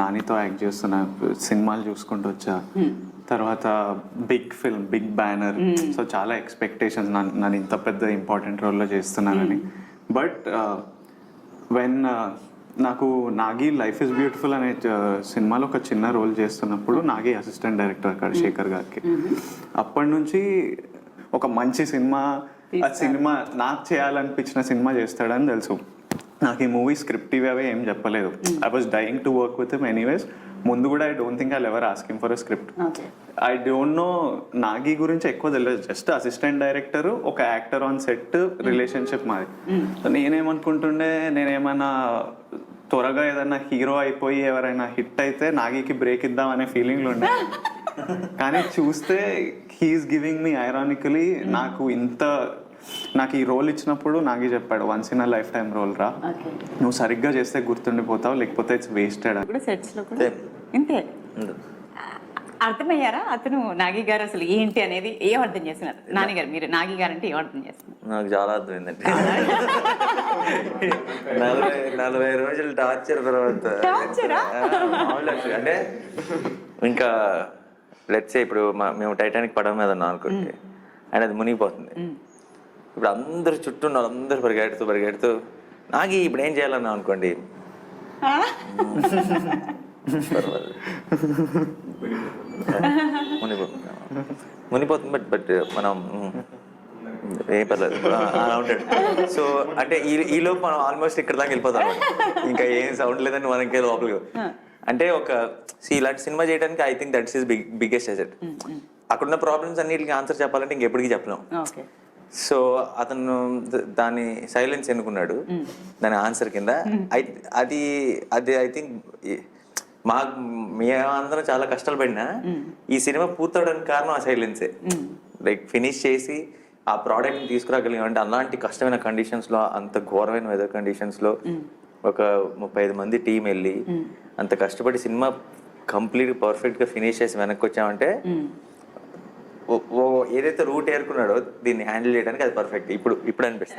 నానితో act చేస్తున్నా సినిమాలు చూసుకుంటూ వచ్చా. తర్వాత big film big banner. So చాలా ఎక్స్పెక్టేషన్స్ నన్ను ఇంత పెద్ద ఇంపార్టెంట్ రోల్లో చేస్తున్నానని బట్ వెన్ నాకు నాగి లైఫ్ ఇస్ బ్యూటిఫుల్ అనే uh, సినిమాలో ఒక చిన్న రోల్ చేస్తున్నప్పుడు నాగి అసిస్టెంట్ డైరెక్టర్ అక్కడ శేఖర్ గారికి. అప్పటి నుంచి ఒక మంచి సినిమా ఆ సినిమా నాకు చేయాలనిపించిన సినిమా చేస్తాడని తెలుసు. నాకు ఈ మూవీ స్క్రిప్ట్ ఇవి అవి ఏం చెప్పలేదు. I was dying to work with anyways ముందు కూడా I don't think I ever asking for a script I don't know Nagi గురించి ఎక్కువ తెలియదు. జస్ట్ అసిస్టెంట్ డైరెక్టర్ ఒక యాక్టర్ ఆన్ సెట్ రిలేషన్షిప్ మాది. So నేనేమనుకుంటుండే నేనేమన్నా త్వరగా ఏదైనా హీరో అయిపోయి ఎవరైనా హిట్ అయితే నాగికి బ్రేక్ ఇద్దాం అనే ఫీలింగ్లో ఉండే. కానీ చూస్తే హీఈస్ గివింగ్ మీ ఐరానికలీ నాకు ఇంత నాకు ఈ రోల్ ఇచ్చినప్పుడు నాగి చెప్పాడు once in a life time role రా. ఓకే నువ్వు సరిగ్గా చేస్తే గుర్తుండిపోతావు లేకపోతే ఇట్స్ వేస్టెడ్ ఇంతే. అర్థమయ్యారా? అతను నాగి గారు అసలు ఏంటి అనేది ఏం అర్థం చేస్తున్నారు? నాని గారు మీరు నాగి గారు అంటే ఏం అర్థం చేస్తున్నారు? నాకు చాలా అర్థమైందండి. నలభై నలభై రోజులు టార్చర్ తర్వాత. అంటే ఇంకా లెట్స్ ఇప్పుడు మేము టైటానిక్ పడవ మీద ఉన్నాం అనుకోండి. అండ్ అది మునిగిపోతుంది. ఇప్పుడు అందరు చుట్టూ ఉన్న వాళ్ళందరూ పరిగెడుతూ పరిగెడుతూ నాకు ఇప్పుడు ఏం చేయాలన్నా అనుకోండి. మునిగిపోతుంది బట్ బట్ మనం ఏం పర్లేదు. ఆ, అలా ఉంటాడు. సో అంటే ఈ లోపు మనం ఆల్మోస్ట్ ఇక్కడ దాకా వెళ్ళిపోతాం. ఇంకా ఏం సౌండ్ లేదని మనకి లోపలికి అంటే ఒక ఇలాంటి సినిమా చేయడానికి I think that's is big biggest asset అక్కడున్న ప్రాబ్లమ్స్ అన్నిటికీ ఆన్సర్ చెప్పాలంటే ఇంకెప్పటికీ చెప్పలేం. ఓకే. సో అతను దాని సైలెన్స్ ఎన్నుకున్నాడు. దాని ఆన్సర్ కింద. అది అది ఐ థింక్ మా మేమందరం చాలా కష్టాలు పడినా ఈ సినిమా పూర్తవడానికి కారణం ఆ సైలెన్సే. లైక్ ఫినిష్ చేసి ఆ ప్రోడక్ట్ తీసుకురాగలిగాం అంటే అలాంటి కష్టమైన కండిషన్స్లో అంత ఘోరమైన వెదర్ కండిషన్స్లో ఒక ముప్పై ఐదు మంది టీం వెళ్ళి అంత కష్టపడి సినిమా కంప్లీట్ పర్ఫెక్ట్గా ఫినిష్ చేసి వెనక్కి వచ్చామంటే ఏదైతే రూట్ ఏరుకున్నాడో దీన్ని హ్యాండిల్ చేయడానికి అది పర్ఫెక్ట్ ఇప్పుడు ఇప్పుడు అనిపిస్తుంది.